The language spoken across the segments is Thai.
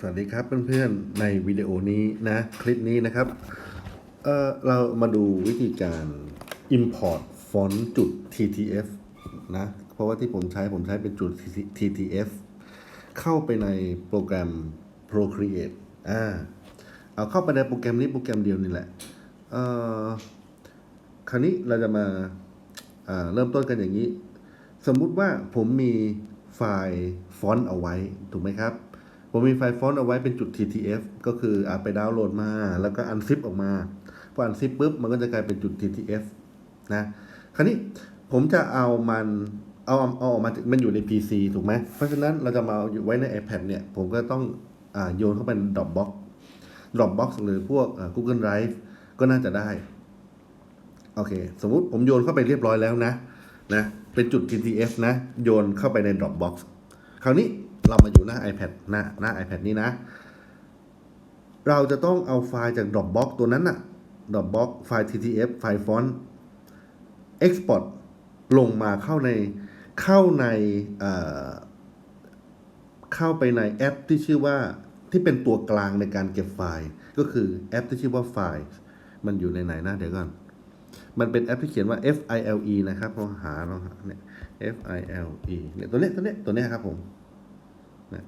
สวัสดีครับเพื่อนๆในวิดีโอนี้นะคลิปนี้นะครับเออเรามาดูวิธีการ import font จุด ttf นะเพราะว่าที่ผมใช้ผมใช้เป็นจุด ttf เข้าไปในโปรแกรม Procreate อ่าเอาเข้าไปในโปรแกรมนี้โปรแกรมเดียวนี่แหละเออคราวนี้เราจะมาอ่าเริ่มต้นกันอย่างนี้ สมมุติว่าผมมีไฟล์ฟอนต์เอาไว้ ถูกไหมครับ ผมมีไฟล์ฟอนต์เอาไว้เป็นจุด ttf ก็คืออาไปดาวน์โหลดมา แล้วก็อันซิปออกมาพออันซิปปุ๊บมันก็จะกลายเป็นจุด ttf นะคราวนี้ผมจะเอามันเอาเอาออกมามันอยู่ใน PC ถูกไหมเพราะฉะนั้นเราจะมาเอาอยู่ไว้ใน iPad เนี่ย ผมก็ต้องอาโยนเข้าไปใน Dropbox Dropbox หรือพวกอ่า Google Drive ก็น่าจะได้ โอเค สมมุติผมโยนเข้าไปเรียบร้อยแล้วนะนะเป็นจุด TTF นะ โยนเข้าไปใน Dropbox คราวนี้ เรามาอยู่หน้า iPad หน้าหน้า iPad นี้นะ เราจะต้องเอาไฟล์จาก Dropbox ตัวนั้นน่ะ Dropbox ไฟล์ TTF ไฟล์ฟอนต์ Export ลงมาเข้าในเข้าในเเข้าไปในแอปที่ชื่อว่าที่เป็นตัวกลางในการเก็บไฟล์ ก็คือแอปที่ชื่อว่าไฟล์มันอยู่ในไหนนะเดี๋ยวก่อน มันเป็นแอปที่เขียนว่า F I L E นะครับลองหาลองหาเนี่ย F I L E เนี่ยตัวเนี้ยตัวเนี้ยตัวเนี้ยครับผมนะ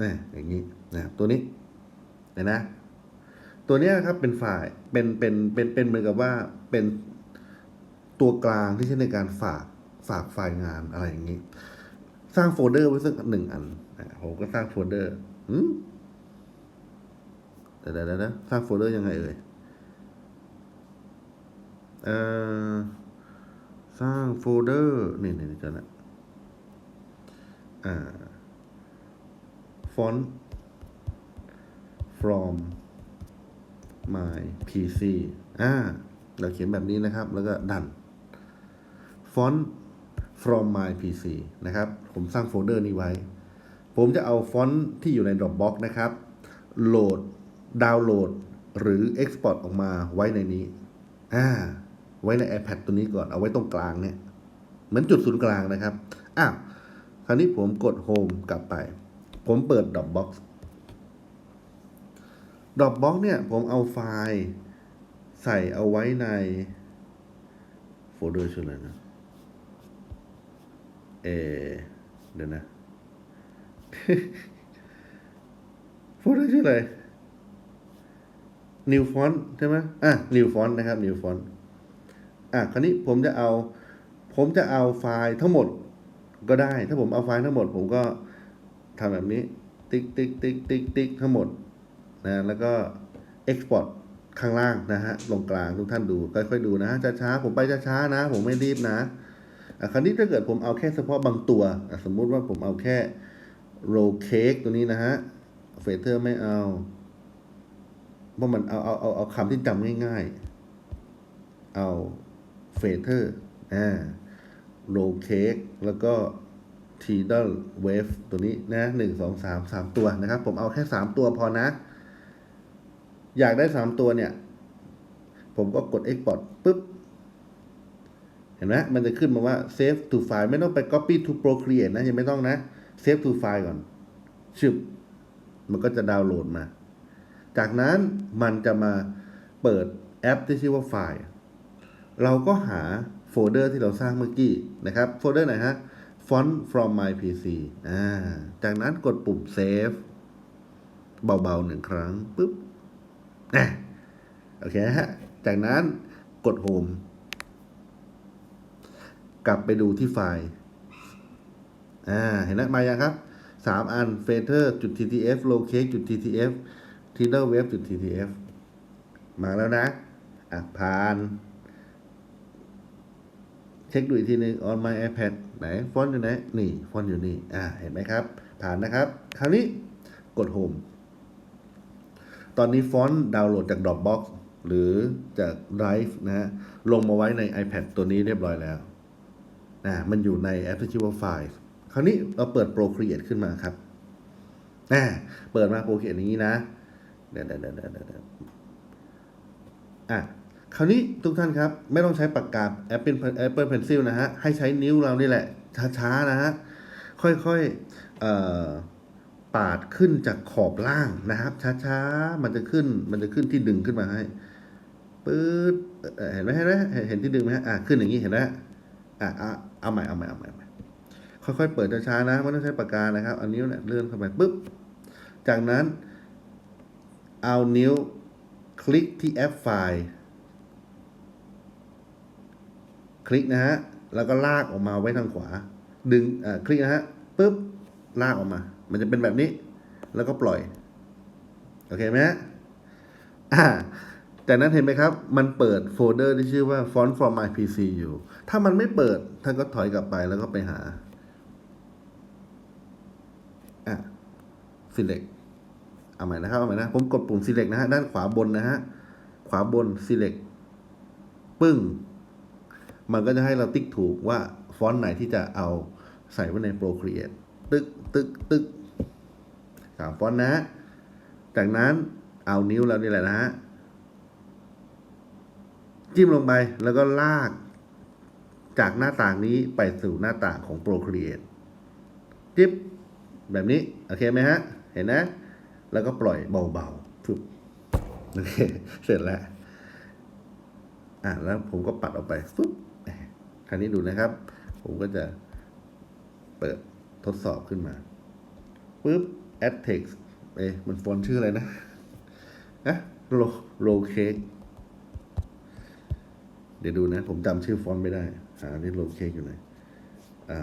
นี่อย่างนี้นะตัวนี้เห็นนะ ตัวเนี้ยครับเป็นไฟล์เป็นเป็นเป็นเป็นเหมือนกับว่าเป็นตัวกลางที่ใช้ในการฝากฝากไฟล์งานอะไรอย่างนี้ สร้างโฟลเดอร์ไว้สักหนึ่งอันอะผมก็สร้างโฟลเดอร์อืมเดี๋ยวเดี๋ยวเดี๋ยวสร้างโฟลเดอร์ยังไงเอ่ยเอ่อสร้างโฟลเดอร์นี่นี่เจอแล้วอ่า font from my pc อ่า เราเขียนแบบนี้นะครับ แล้วก็ดัน font from my pc นะครับ ผมสร้างโฟลเดอร์นี้ไว้ ผมจะเอาฟอนต์ที่อยู่ใน Dropbox นะครับ โหลด ดาวน์โหลด หรือ Export ออกมาไว้ในนี้ อ่า ไว้ใน iPad ตัวนี้ก่อน เอาไว้ตรงกลางเนี่ย เหมือนจุดศูนย์กลางนะครับ อ้าว คราวนี้ผมกด Home กลับไป ผมเปิด Dropbox Dropbox เนี่ย ผมเอาไฟล์ใส่เอาไว้ในโฟลเดอร์ชื่ออะไรนะ เอ เดี๋ยวนะโฟลเดอร์ชื่ออะไร New Font ใช่ไหมอะ New Font นะครับ New Font อะ คราวนี้ผมจะเอา ผมจะเอาไฟล์ทั้งหมดก็ได้ ถ้าผมเอาไฟล์ทั้งหมด ผมก็ ทำแบบนี้ ติ๊กติ๊กติ๊กติ๊กติ๊กทั้งหมดนะแล้วก็ Export ข้างล่างนะฮะตรงกลางทุกท่านดูค่อยๆดูนะช้าๆผมไปช้าๆนะ ผมไม่รีบนะอะคราวนี้ถ้าเกิดผมเอาแค่เฉพาะบางตัว สมมุติว่าผมเอาแค่โรเค้กตัวนี้นะฮะเฟเธอร์ไม่เอาเพราะมันเอาเอาเอาเอาคำที่จำง่ายๆ เอาเฟเธอร์อ่าโรเค้กแล้วก็ ทีด l ลเวฟตัวนี้นะหนึ่งสองสามสามตัวนะครับ ผมเอาแค่สามตัวพอนะ อยากได้สามตัวเนี่ย ผมก็กด Export ปุ๊บ เห็นไหมมันจะขึ้นมาว่า save to file ไม่ต้องไป copy to procreate นะ ยังไม่ต้องนะ save to file ก่อนชึบมันก็จะดาวน์โหลดมา จากนั้นมันจะมาเปิดแอปที่ชื่อว่าไฟล์ เราก็หาโฟลเดอร์ที่เราสร้างเมื่อกี้นะครับ โฟลเดอร์ไหนฮะ font from my pc อ่า จากนั้นกดปุ่ม save เบาๆหนึ่งครั้งปุ๊บอะโอเคฮะ จากนั้นกด home กลับไปดูที่ไฟล์ อ่า เห็นไหมมายังครับสามอัน f a t e r จุด ttf locate จุด ttf t i d a l web จุด ttf มาแล้วนะ อะ ผ่าน เช็คดูอีกทีหนึง on my iPad ไหนฟอนต์อยู่ไหน นี่ฟอนต์อยู่นี่ อ่า เห็นไหมครับ ผ่านนะครับ คราวนี้กด home ตอนนี้ฟอนต์ดาวน์โหลดจาก Dropbox หรือจาก Drive นะฮะ ลงมาไว้ใน iPad ตัวนี้เรียบร้อยแล้วนะมันอยู่ในแอปที่ชื่อว่าไฟล์คราวนี้เราเปิด Procreate ขึ้นมาครับนะเปิดมา Procreate อย่างนี้นะ เดี๋ยวเดี๋ยวเดี๋ยวเดี๋ยวเดี๋ยวอะ คราวนี้ทุกท่านครับ ไม่ต้องใช้ปากกา Apple Apple Pencil นะฮะ ให้ใช้นิ้วเรานี่แหละ ช้าๆนะฮะ ค่อยๆเอ่อปาดขึ้นจากขอบล่างนะครับ ช้าๆ มันจะขึ้น มันจะขึ้นที่ดึงขึ้นมาให้ปื๊ดเห็นไหมเห็นไหมเห็นที่ดึงไหมฮะอะขึ้นอย่างนี้เห็นไหมอะอะเอาใหม่เอาใหม่เอาใหม่เอาใหม่ ค่อยๆ เปิดช้าๆนะไม่ต้องใช้ปากกานะครับ เอานิ้วเนี่ยเลื่อนเข้าไปปุ๊บ จากนั้นเอานิ้วคลิกที่แอปไฟล์ คลิกนะฮะ แล้วก็ลากออกมาไว้ทางขวา ดึงอ่าคลิกนะฮะปุ๊บ ลากออกมา มันจะเป็นแบบนี้ แล้วก็ปล่อย โอเคไหมฮะอ่าจากนั้นเห็นไหมครับ มันเปิดโฟลเดอร์ที่ชื่อว่า font for my pc อยู่ ถ้ามันไม่เปิด ท่านก็ถอยกลับไปแล้วก็ไปหา อะ select เอาใหม่นะครับ เอาใหม่นะ ผมกดปุ่ม select นะฮะ ด้านขวาบนนะฮะ ขวาบน select ปึ้ง มันก็จะให้เราติ๊กถูกว่าฟอนต์ไหนที่จะเอาใส่ไว้ใน Procreate ตึกตึกตึกสามฟอนต์นะ จากนั้นเอานิ้วเรานี่แหละนะฮะจิ้มลงไปแล้วก็ลากจากหน้าต่างนี้ไปสู่หน้าต่างของ Procreate จิ๊บแบบนี้ โอเคไหมฮะ เห็นนะ แล้วก็ปล่อยเบาๆฝึบโอเค เสร็จแล้ว อะแล้วผมก็ปัดออกไปฟึ๊บ คราวนี้ดูนะครับ ผมก็จะเปิดทดสอบขึ้นมาปุ๊บ add text เอ๊ะมันฟอนต์ชื่ออะไรนะนะโลโลเค้กเดี๋ยวดูนะ ผมจำชื่อฟอนต์ไม่ได้หาที่โลเค้กอยู่ไหนอ่า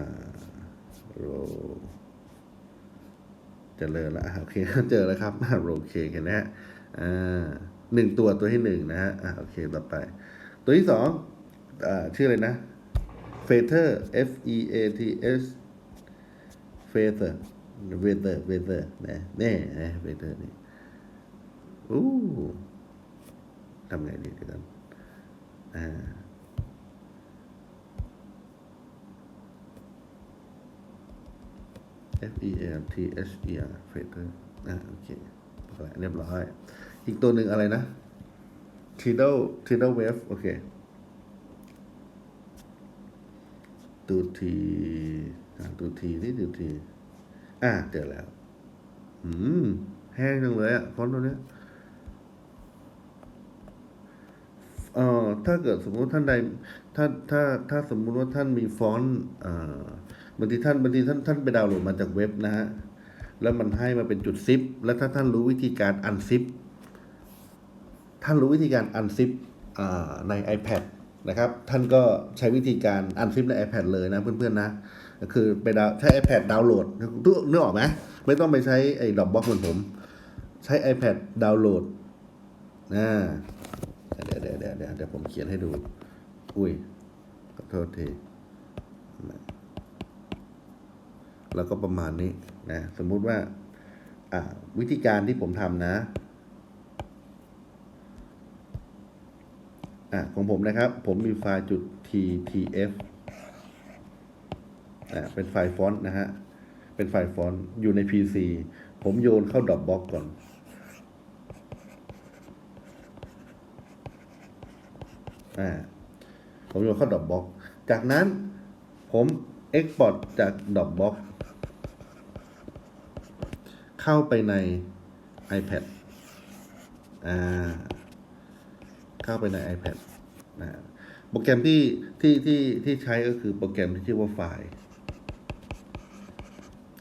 โลเจริญแล้วอะโอเคเจอแล้วครับโลเค้กเห็นไหมฮะอ่าหนึ่งตัวตัวที่หนึ่งนะฮะอ่าโอเคต่อไป ตัวที่สองอ่าชื่ออะไรนะ เฟเธอร์ F E A T S เฟเธอร์เวเธอร์เวเธอร์นะนี่นะเฟเธอร์นี่อู้ทำไงดีกัน อ่าเอฟ F E L T H E R เฟเธอร์อ่าโอเคเรียบร้อย อีกตัวหนึ่งอะไรนะ Tidal Tidal Wave โอเค ดูที อะดูทีนี่ดูทีอ่าเจอแล้ว อืม แห้งจังเลยอะฟอนต์ตัวเนี้ยเอ่อถ้าเกิดสมมุติท่านใด ถ้าถ้าถ้าสมมุติว่าท่านมีฟอนต์เอ่อบางทีท่านบางทีท่านท่านไปดาวน์โหลดมาจากเว็บนะฮะแล้วมันให้มาเป็นจุดซิป แล้วถ้าท่านรู้วิธีการอันซิป ท่านรู้วิธีการอันซิปใน iPad นะครับ ท่านก็ใช้วิธีการอันซิปใน iPad เลยนะเพื่อนๆนะคือไปดาวใช้ iPad ดาวน์โหลดนึกออกไหมไม่ต้องไปใช้ไอ้ดอกบล็อกเหมือนผม ใช้ iPad ดาวน์โหลดนะเดี๋ยวเดี๋ยวเดี๋ยวเดี๋ยวเดี๋ยวผมเขียนให้ดู อุ้ยขอโทษทีแล้วก็ประมาณนี้นะสมมุติว่าอ่าวิธีการที่ผมทำนะ อะของผมนะครับ ผมมีไฟล์จุด ttf อะเป็นไฟล์ฟอนต์นะฮะ เป็นไฟล์ฟอนต์อยู่ใน PC ผมโยนเข้าดอกบ็อกก่อน อ่า ผมโยนเข้าดอกบ็อก จากนั้นผม Export จากดอกบ็อกเข้าไปใน iPad อ่า เข้าไปใน iPad นะโปรแกรมที่ที่ที่ที่ใช้ก็คือโปรแกรมที่ชื่อว่าไฟล์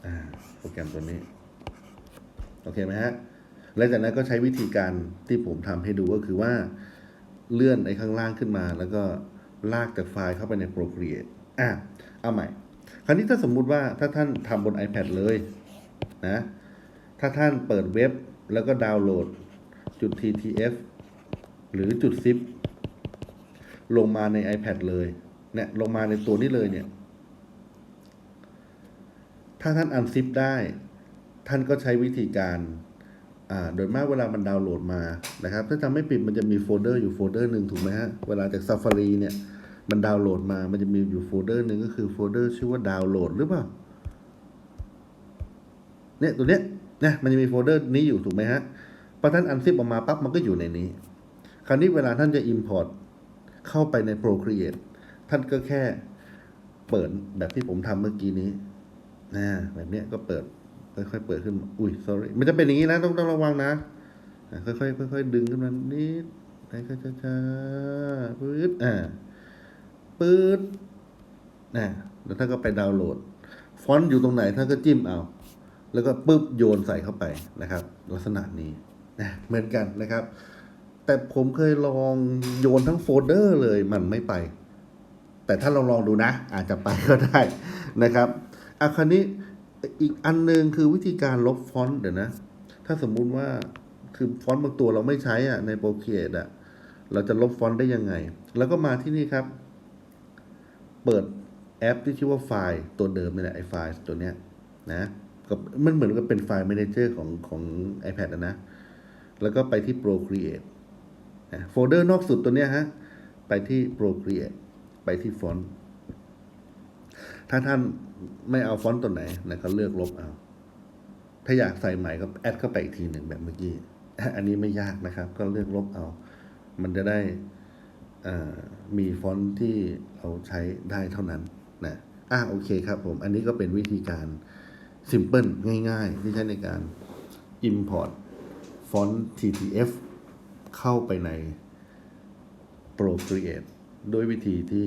อ่าโปรแกรมตัวนี้ โอเคไหมฮะแล้วจากนั้นก็ใช้วิธีการที่ผมทำให้ดูก็คือว่าเลื่อนไอ้ข้างล่างขึ้นมา แล้วก็ลากจากไฟล์เข้าไปใน Procreate อะเอาใหม่ คราวนี้ถ้าสมมุติว่าถ้าท่านทำบน iPad เลยนะ ถ้าท่านเปิดเว็บแล้วก็ดาวน์โหลดจุด TTF หรือจุดซิปลงมาใน iPad เลยเนี่ยลงมาในตัวนี้เลยเนี่ย ถ้าท่านอันซิปได้ ท่านก็ใช้วิธีการอ่าโดยมากเวลามันดาวน์โหลดมานะครับ ถ้าจำไม่ผิดมันจะมีโฟลเดอร์อยู่โฟลเดอร์หนึ่งถูกไหมฮะ เวลาจาก Safari เนี่ย มันดาวน์โหลดมา มันจะมีอยู่โฟลเดอร์หนึ่งก็คือโฟลเดอร์ชื่อว่าดาวน์โหลดหรือเปล่า เนี่ยตัวเนี้ยนะมันจะมีโฟลเดอร์นี้อยู่ถูกไหมฮะพอท่านอันซิปออกมาปั๊บมันก็อยู่ในนี้ คราวนี้เวลาท่านจะ Import เข้าไปใน Procreate ท่านก็แค่เปิดแบบที่ผมทำเมื่อกี้นี้นะแบบเนี้ยก็เปิดค่อยๆเปิดขึ้น อุ้ย sorry มันจะเป็นอย่างนี้นะ ต้องต้องระวังนะอะค่อยๆค่อยๆดึงขึ้นมานิดไปก็ช้าๆปื๊ดอ่าปื๊ดนะแล้วท่านก็ไปดาวน์โหลด ฟอนต์อยู่ตรงไหนท่านก็จิ้มเอา แล้วก็ปุ๊บโยนใส่เข้าไปนะครับ ลักษณะนี้นะเหมือนกันนะครับ แต่ผมเคยลองโยนทั้งโฟลเดอร์เลยมันไม่ไป แต่ถ้าเราลองดูนะ อาจจะไปก็ได้นะครับอะคราวนี้อีกอันหนึ่งคือวิธีการลบฟอนต์เดี๋ยวนะ ถ้าสมมุติว่าคือฟอนต์บางตัวเราไม่ใช้อะในโปรเ a t e อะเราจะลบฟอนต์ได้ยังไง แล้วก็มาที่นี่ครับ เปิดแอปที่ชื่อว่าไฟล์ตัวเดิมนี่แหละไอไฟล์ตัวเนี้ยนะกับมันเหมือนกับเป็นไฟล์ Manager ของของ iPad นะนะ แล้วก็ไปที่ Procreate นะโฟลเดอร์นอกสุดตัวเนี้ยฮะ ไปที่ Procreate ไปที่ฟอนต์ ถ้าท่านไม่เอาฟอนต์ตัวไหนนะก็เลือกลบเอา ถ้าอยากใส่ใหม่ก็แอดเข้าไปอีกทีหนึ่งแบบเมื่อกี้ อันนี้ไม่ยากนะครับ ก็เลือกลบเอา มันจะได้มีฟอนต์ที่เราใช้ได้เท่านั้นนะอะโอเคครับผม อันนี้ก็เป็นวิธีการ simple ง่าย ๆ ที่ใช้ในการ import ฟอนต์ TTF เข้าไปใน Procreate ด้วยวิธีที่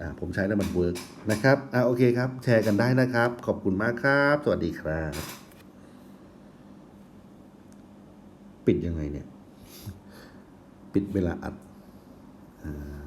อ่าผมใช้แล้วมันเวิร์กนะครับอ่าโอเคครับ แชร์กันได้นะครับ ขอบคุณมากครับ สวัสดีครับ ปิดยังไงเนี่ย ปิดเวลาอัดอ่า